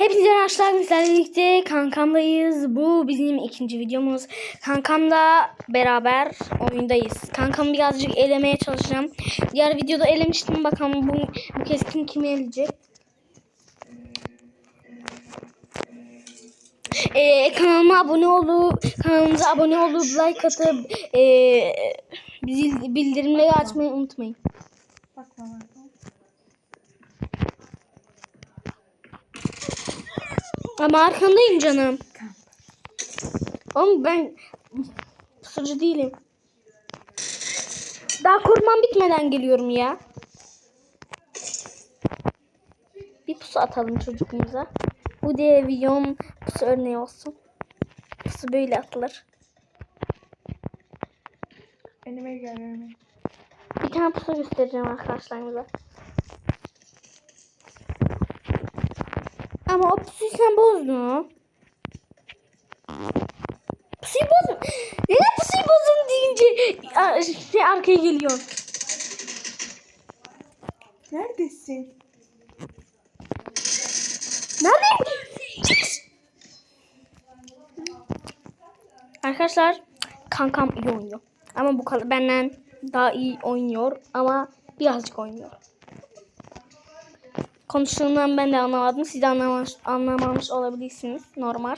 Hepinize arkadaşlar bizlerle birlikte kankamdayız. Bu bizim ikinci videomuz. Kankamla beraber oyundayız. Kankamı birazcık elemeye çalışacağım. Diğer videoda elemiştim. Bakalım bu, bu kez kim kimi eleyecek. Ee, kanalıma abone olup kanalımıza abone olup like atıp zil- bildirimleri açmayı unutmayın. Bakma bakma. Ama arkandayım canım. Tamam. Oğlum ben pusucu değilim. Daha kurban bitmeden geliyorum ya. Bir pusu atalım çocukumuza. Bu diye videonun pusu örneği olsun. Pusu böyle atılır. Önüme gel. Bir tane pusu göstereceğim arkadaşlarımıza. Ama o pusuyu sen bozdun. Pusuyu bozdun. Neden pusuyu bozdun deyince şey arkaya geliyor. Neredesin? Nerede? Yes! Arkadaşlar kankam iyi oynuyor. Ama bu kadar benden daha iyi oynuyor ama birazcık oynuyor. Konuştuğundan ben de anlamadım. Siz de anlamamış, anlamamış olabilirsiniz. Normal.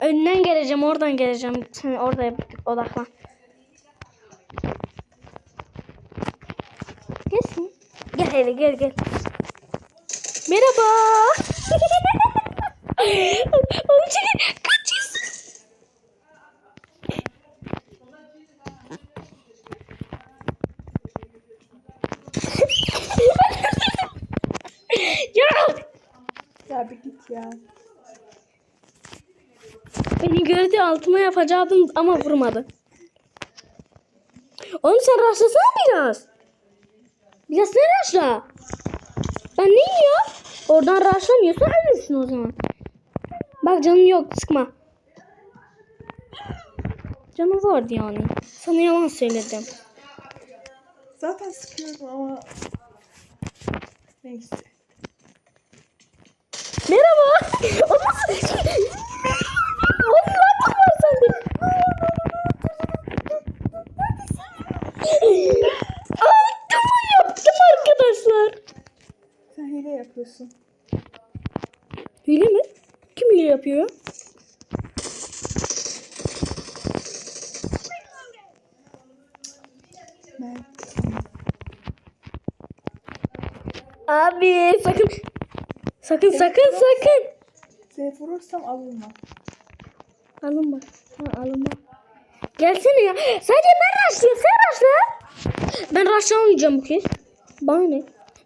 Önden geleceğim, oradan geleceğim. Sen orada odaklan. Gelsin. Gel hele gel gel. Merhaba. Oğlum çekil. Ya. Ya bir git ya. Beni gördü altıma yapacaktım ama vurmadı. Oğlum sen raşlasana biraz. Biraz sen raşla. Ben neyim ya? Oradan raşlamıyorsan ölürsün o zaman. Bak canım yok sıkma. Canım vardı yani. Sana yalan söyledim. Zaten sıkıyorum ama. Neyse. Merhaba. O nasıl? Oğlum ne var sende? Altıma yaptım arkadaşlar. Sen hile yapıyorsun. Hile mi? Kim hile yapıyor? Abi sakın. Sakın sakın sakın. Seni vurursam alınma. Alınma. Ha, alınma. Gelsene ya. Sadece ben raşlıyorum. Sen raşla. Ben raşlamayacağım bu kez. Bana ne?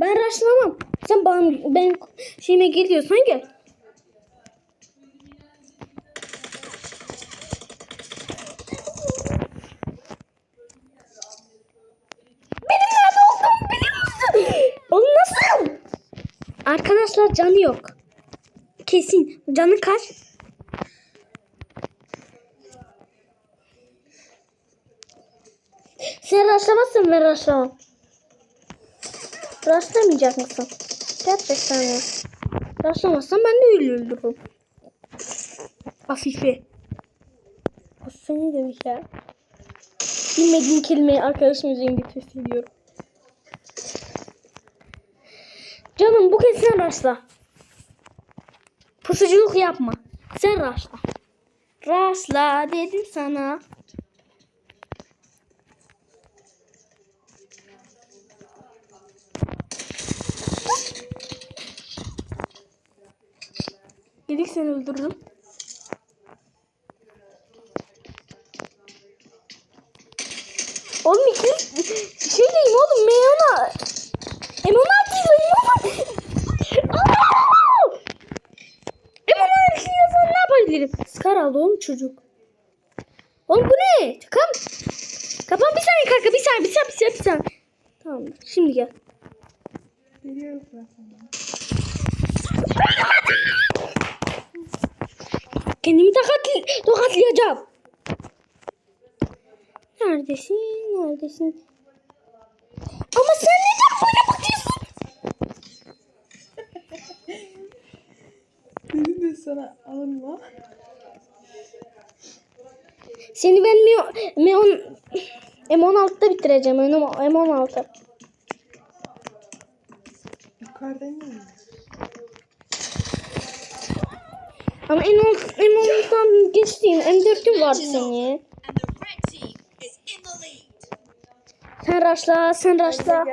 Ben raşlamam. Sen bana, ben şeyime geliyorsan gel. Benim nerede olduğumu biliyor musun? Oğlum nasıl? Arkadaşlar canı yok. Kesin. Canı kaç? Sen rastlamazsın ben rastlamam. Rastlamayacak mısın? Gerçekten mi? Rastlamazsan ben de öyle öldürürüm. Afife. Afife ne demek ya? Bilmediğim kelimeyi arkadaşım üzerinde test Canım bu kez sen rastla. Pusuculuk yapma. Sen rastla. Rastla dedim sana. Dedik seni öldürürüm. Oğlum ikili şey diyeyim oğlum Meyana. M16 diyeyim oğlum. Aa! M16 yazan ne yapabilirim? Skar aldı oğlum çocuk. Oğlum bu ne? Takam. Kapan bir saniye kanka bir saniye bir saniye bir saniye. Bir saniye. Tamam şimdi gel. Sana. Kendimi tokatlı, tokatlayacağım. Neredesin? Neredesin? Ama sen neden bana bakıyorsun? sana alınma. Seni ben M- M10 M16'da bitireceğim. M16. Yukarıda. Ama M10 M16'dan geçtiğin M4'ün vardı senin. And the red team is in the lead. Sen raşla, sen Hadi raşla.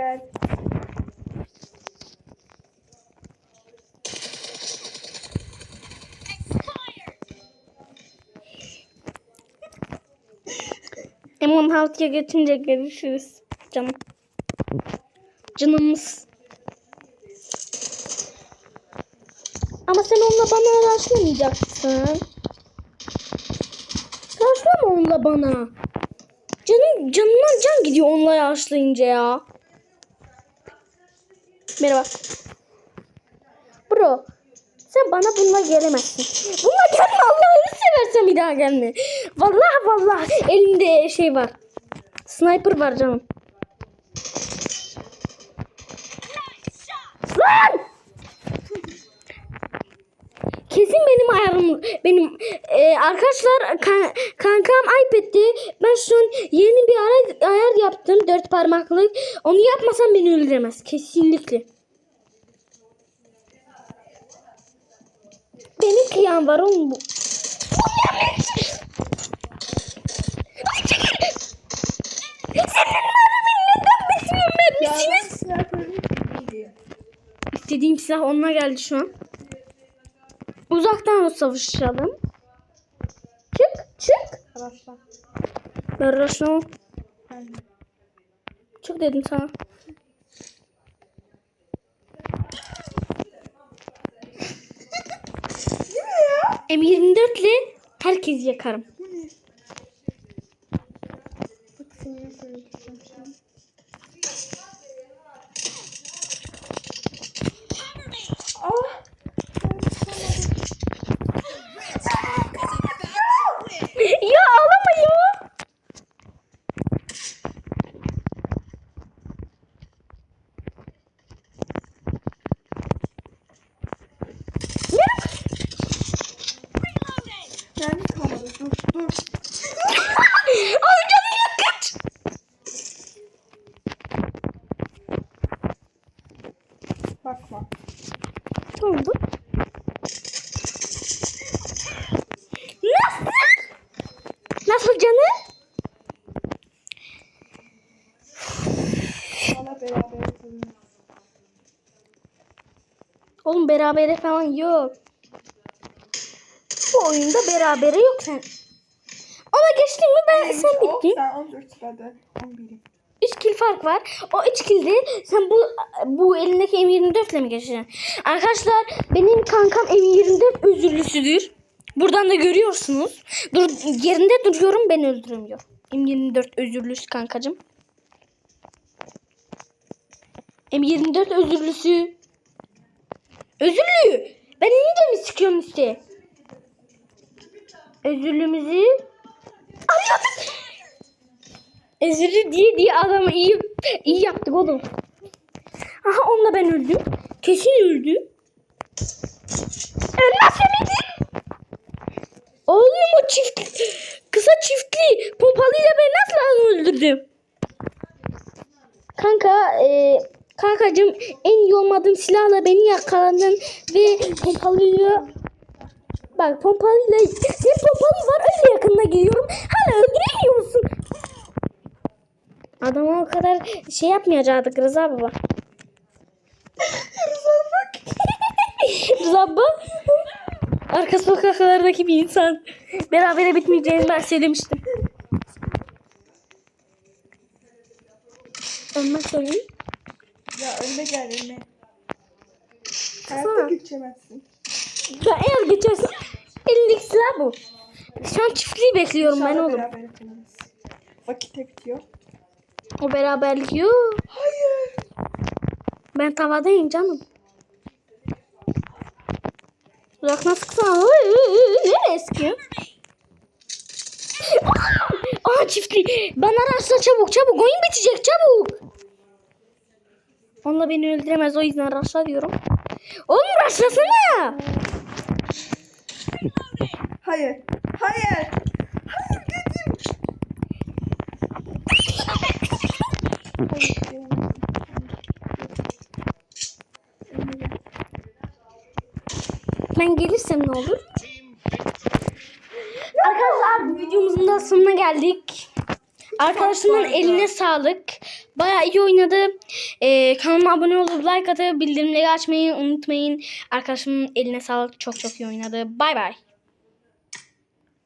M16'ya geçince görüşürüz. Canım. Canımız. Ama sen onunla bana araştırmayacaksın. Araştırma onunla bana. Canım, canımdan can gidiyor onunla yaşlayınca ya. Merhaba. Bro. Sen bana bununla gelemezsin. Bununla gelme Allah'ını seversen bir daha gelme. Vallahi vallahi elimde şey var. Sniper var canım. Lan! Kesin benim ayarım benim e, arkadaşlar kan- kankam iPad'ti. Ben şu an yeni bir ayar, ayar yaptım dört parmaklık. Onu yapmasam beni öldüremez kesinlikle. Benim kıyam var oğlum bu. İstediğim silah onunla geldi şu an. Uzaktan savaşalım. Çık çık. Raşon. Ben Çık dedim sana. M24 ile herkes yakarım. Bu ne? Bak sana nasıl öğreteceğim şimdi. Ah! Ben tutamadım. ya ağlama ya. Kendi kalmadı. Dur dur. Oğlum canım yok kaç. Bakma. Ne oldu? Nasıl? Nasıl canım? Bana beraber yapalım. Oğlum berabere falan yok. Bu oyunda berabere yok sen. Ona geçtin mi ben sen bittin. sen 14 sırada 11'im. 3 kill fark var. O 3 kill'de sen bu bu elindeki M24 ile mi geçeceksin? Arkadaşlar benim kankam M24 özürlüsüdür. Buradan da görüyorsunuz. Dur yerinde duruyorum ben öldüremiyor. M24 özürlüsü kankacım. M24 özürlüsü. Özürlü. Ben inince mi sıkıyorum işte? Özürlümüzü anladık. Özürlü diye diye adamı iyi iyi yaptık oğlum. Aha onunla ben öldüm. Kesin öldü. Ölmezse miydi? Oğlum o çift kısa çiftli pompalıyla ben nasıl öldürdüm? Kanka e, kankacım en iyi olmadığım silahla beni yakaladın ve pompalıyla bak pompalıyla senin pompalı var öyle yakında geliyorum hala öldüremiyor musun? Adama o kadar şey yapmayacaktık Rıza baba. Rıza bak. Rıza bak. Arka sokaklardaki bir insan. Berabere bitmeyeceğini ben söylemiştim. Ondan sonra Ya önüme gel önüme. Hayatta geçemezsin. ben eğer geçersen elindeki silah bu. Şu an çiftliği bekliyorum ben oğlum. beraber. Vakit bitiyor. O beraberlik yok. Hayır. Ben tavadayım canım. Uzaktan sıksana. Nereye sıkıyor? Aa çiftli. Bana rastla çabuk çabuk. Oyun bitecek çabuk. Onunla beni öldüremez o yüzden rastla diyorum. Oğlum rastlasana. Hayır. Hayır. Hayır dedim. Ben gelirsem ne olur? Arkadaşlar videomuzun da sonuna geldik. Arkadaşımın eline sağlık. Bayağı iyi oynadı. Ee, kanalıma abone olup like atıp bildirimleri açmayı unutmayın. Arkadaşımın eline sağlık. Çok çok iyi oynadı. Bay bay.